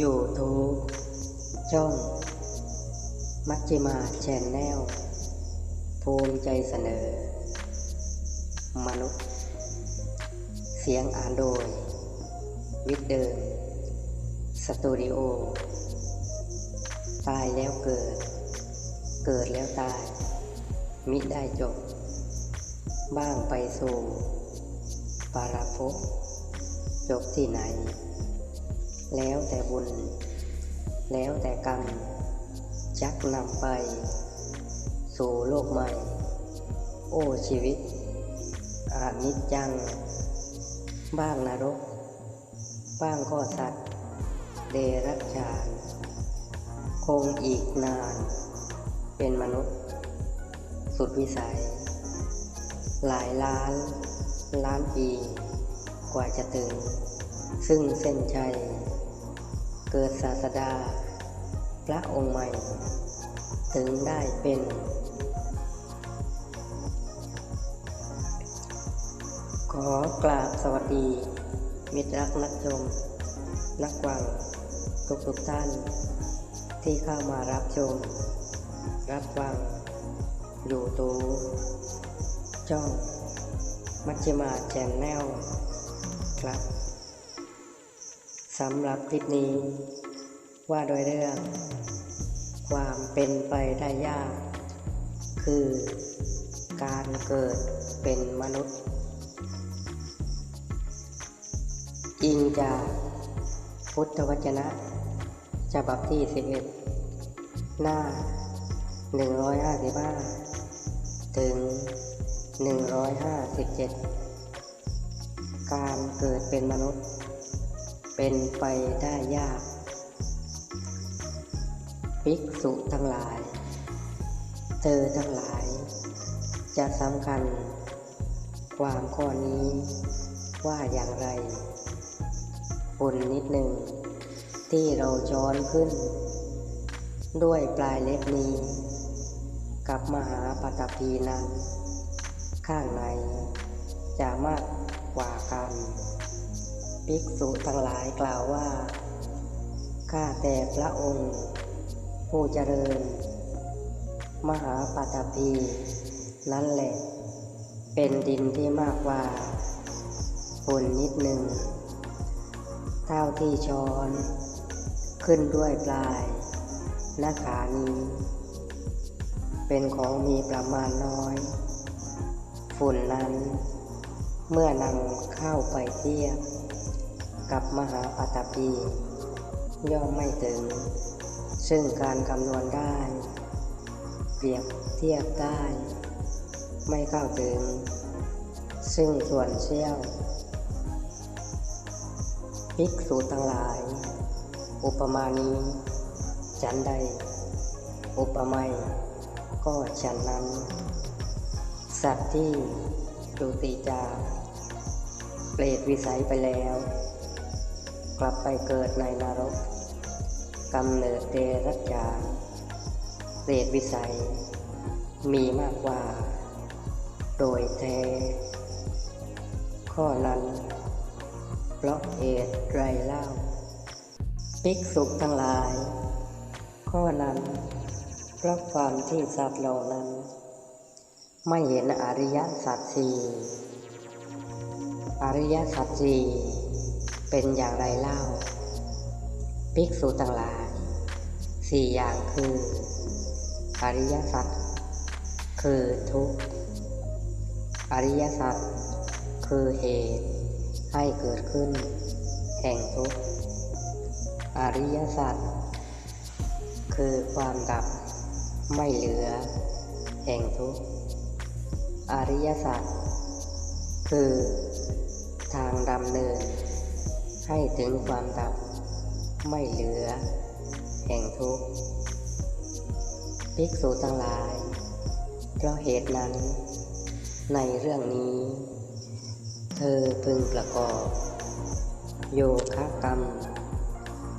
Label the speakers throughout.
Speaker 1: ยูทูบช่อง มัชจิมาแชนแนลภูมิใจเสนอ มนุษย์ เสียงอ่านโดย วิดเดิม สตูดิโอ ตายแล้วเกิด เกิดแล้วตาย มิได้จบ บ้างไปสู่ปาราภพจบที่ไหน แล้วแต่บุญ แล้วแต่กรรมจักนำไป สู่โลกใหม่ โอ้ชีวิตอานิจจัง บ้างนรก บ้างก็สัตว์ เดรัจฉานคงอีกนาน เป็นมนุษย์ สุดวิสัย หลายล้าน ล้านปี กว่าจะถึงซึ่งเส้นชัย เกิดศาสดา พระองค์ใหม่ ถึงได้เป็น ขอกราบสวัสดี มิตรรักนักชม นักวัง ทุกทุกท่าน ที่เข้ามารับชม รับฟัง อยู่ตูช่อง มัชฌิมาแชนแนลครับ สำหรับคลิปนี้ว่าโดยเรื่อง ความเป็นไปได้ยาก คือการเกิดเป็นมนุษย์ อิงจากพุทธวจนะ ฉบับที่ 11 หน้า 155 ถึง 157 การเกิดเป็นมนุษย์ เป็นไปได้ยาก ภิกษุทั้งหลาย เธอทั้งหลาย จะสำคัญ ความข้อนี้ว่าอย่างไรปุ่นนิดหนึ่ง ที่เราช้อนขึ้น ด้วยปลายเล็บนี้ กับมหาปฐพีนั้น ข้างในจะมากกว่ากัน ภิกษุทั้งหลายกล่าวว่า ข้าแต่พระองค์ ผู้เจริญ มหาปฐพีนั่นแหละ เป็นดินที่มากกว่าฝุ่นนิดหนึ่ง เท่าที่ช้อนขึ้นด้วยปลายหน้าขานี้ เป็นของมีประมาณน้อย ฝุ่นนั้นเมื่อนำเข้าไปเทียบ กับมหาปัตภีย่อมไม่ถึง ซึ่งการคำนวณได้ เปรียบเทียบได้ ไม่เข้าถึง ซึ่งส่วนเชี่ยวภิกษุทั้งหลาย อุปมานี้ ฉันใด อุปไมยก็ฉันนั้น สัตว์ที่ดูติจากเปรตวิสัยไปแล้ว กลับไปเกิดในนรกกำเนิดเดรัจฉานเปรตวิสัย มีมากกว่า โดยแท้ข้อนั้น เพราะเหตุไรเล่าภิกษุทั้งหลาย ข้อนั้นเพราะความที่สัตว์เหล่านั้น ไม่เห็นอริยสัจสี่อริยสัจสี่ เป็นอย่างไรเล่า ภิกษุทั้งหลายสี่อย่างคืออริยสัจคือทุกข์อริยสัจคือเหตุให้เกิดขึ้น แห่งทุกข์อริยสัจคือความดับไม่เหลือ แห่งทุกข์อริยสัจคือทางดำเนิน ให้ถึงความดับไม่เหลือ แห่งทุกข์ภิกษุทั้งหลาย เพราะเหตุนั้น ในเรื่องนี้ เธอพึงประกอบ โยคะกรรม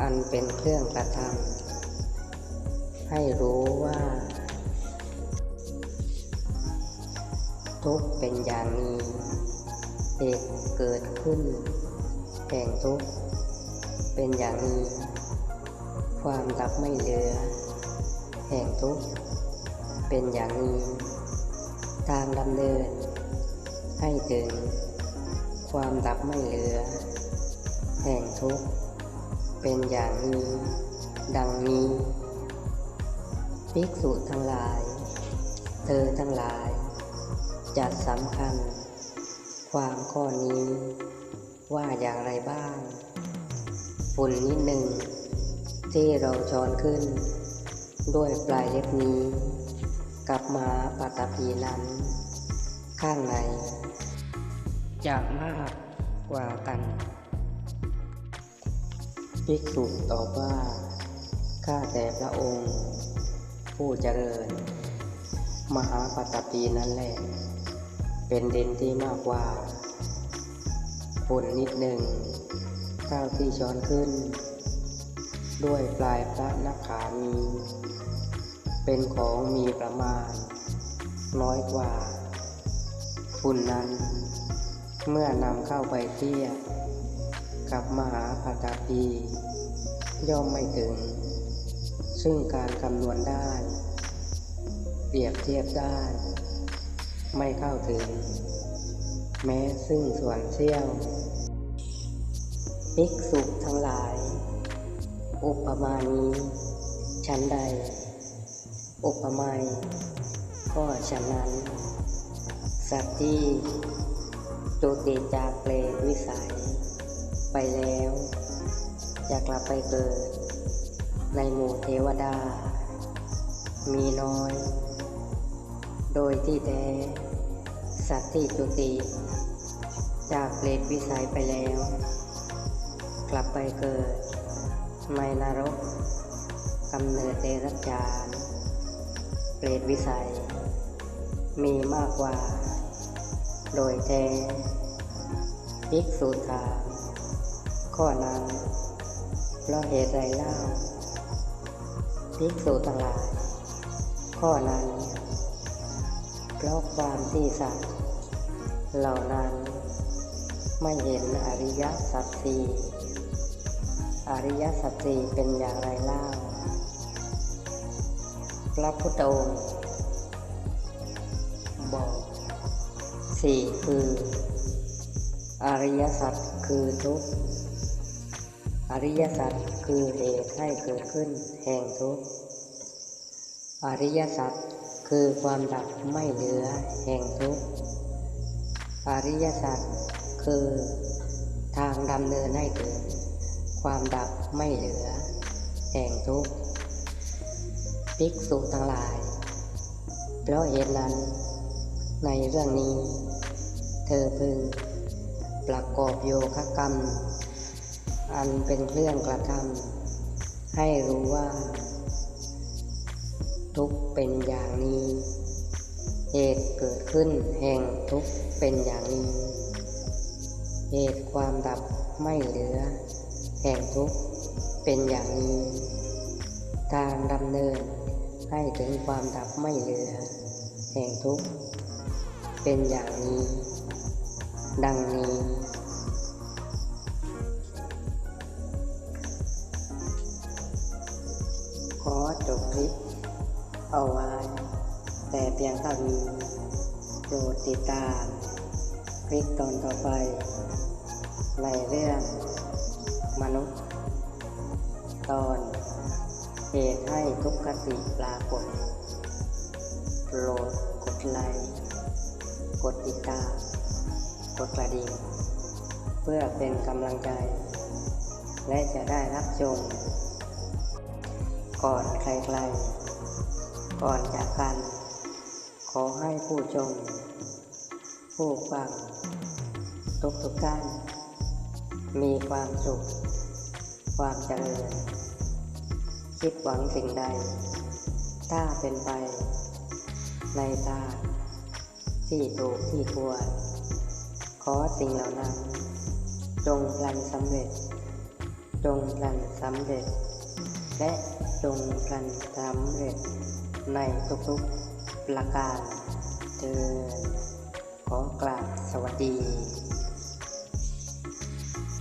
Speaker 1: อันเป็นเครื่องกระทำให้รู้ว่า ทุกเป็นอย่างนี้เหตุเกิดขึ้น แห่งทุกข์เป็นอย่างนี้ความดับไม่เหลือ แห่งทุกข์เป็นอย่างนี้ทางดำเนิน ให้ถึง ความดับไม่เหลือ แห่งทุกข์เป็นอย่างนี้ดังนี้ภิกษุทั้งหลาย เธอทั้งหลายจะสำคัญ ความข้อนี้ ว่าอย่างไรบ้าง ฝุ่นนิดหนึ่ง ที่เราช้อนขึ้น ด้วยปลายเล็บนี้ กับหมาปัตตภีนั้น ข้างในจะมากกว่ากันภิกษุตอบว่า ข้าแต่พระองค์ ผู้เจริญ มหาปัตตภีนั้นแหละเป็นเด่นที่มากกว่า ฝุ่นนิดหนึ่งเท่าที่ช้อนขึ้น ด้วยปลายพระนักขามี เป็นของมีประมาณ น้อยกว่า ฝุ่นนั้น เมื่อนำเข้าไปเทียบกับมหาปัตตภีย่อมไม่ถึง ซึ่งการคำนวณได้ เปรียบเทียบได้ ไม่เข้าถึง แม้ซึ่งส่วนเสี้ยวภิกษุทั้งหลาย อุปมานี้ฉันใด อุปมยก็ฉะนั้น สัตว์ที่จุติจากเปรตวิสัย ไปแล้วจะกลับไปเกิด ในหมู่เทวดา มีน้อย โดยที่แท้ สัตว์ที่จุติ จากเปรตวิสัยไปแล้ว กลับไปเกิดในนรกกำเนิดเดรัจฉานเปรตวิสัย มีมากกว่า โดยแท้ภิกษุถามข้อนั้นเพราะเหตุไรเล่าภิกษุทั้งหลาย ข้อนั้น เพราะความที่สัตว์เหล่านั้นไม่เห็นอริยสัจสี่อริยสัจสี่เป็นอย่างไรเล่าพระพุทธองค์บอกสี่คือ อริยสัจคือทุกข์อริยสัจคือเหตุให้เกิดขึ้นแห่งทุกข์อริยสัจ คือความดับไม่เหลือแห่งทุกข์อริยสัจคือทางดำเนินให้เกิดความดับไม่เหลือ แห่งทุกข์ภิกษุทั้งหลาย เพราะเหตุนั้น ในเรื่องนี้ เธอพึงประกอบโยคะกรรม อันเป็นเครื่องกระทำให้รู้ว่า ทุกเป็นอย่างนี้ เหตุเกิดขึ้นแห่งทุกเป็นอย่างนี้ เหตุความดับไม่เหลือ แห่งทุกเป็นอย่างนี้ ทางดำเนินให้ถึงความดับไม่เหลือ แห่งทุกเป็นอย่างนี้ ดังนี้ขอจบคลิป เอาไว้ แต่เพียงเท่านี้โปรดติดตามคลิปตอนต่อไป ในเรื่องมนุษย์ ตอนเหตุให้ทุกขติปรากฏโปรดกดไลค์กดติดตามกดกระดิ่งเพื่อเป็นกำลังใจ และจะได้รับชมก่อนใครๆ ก่อนจากกัน ขอให้ผู้ชม ผู้ฟังทุกทุกๆท่านมีความสุข ความเจริญ คิดหวังสิ่งใด ถ้าเป็นไป ในทาที่ถูกที่ควร ขอสิ่งเหล่านั้น จงพลันสำเร็จ จงพลันสำเร็จ และจงพลันสำเร็จ ในทุกๆประการเธอนขอกราบสวัสดี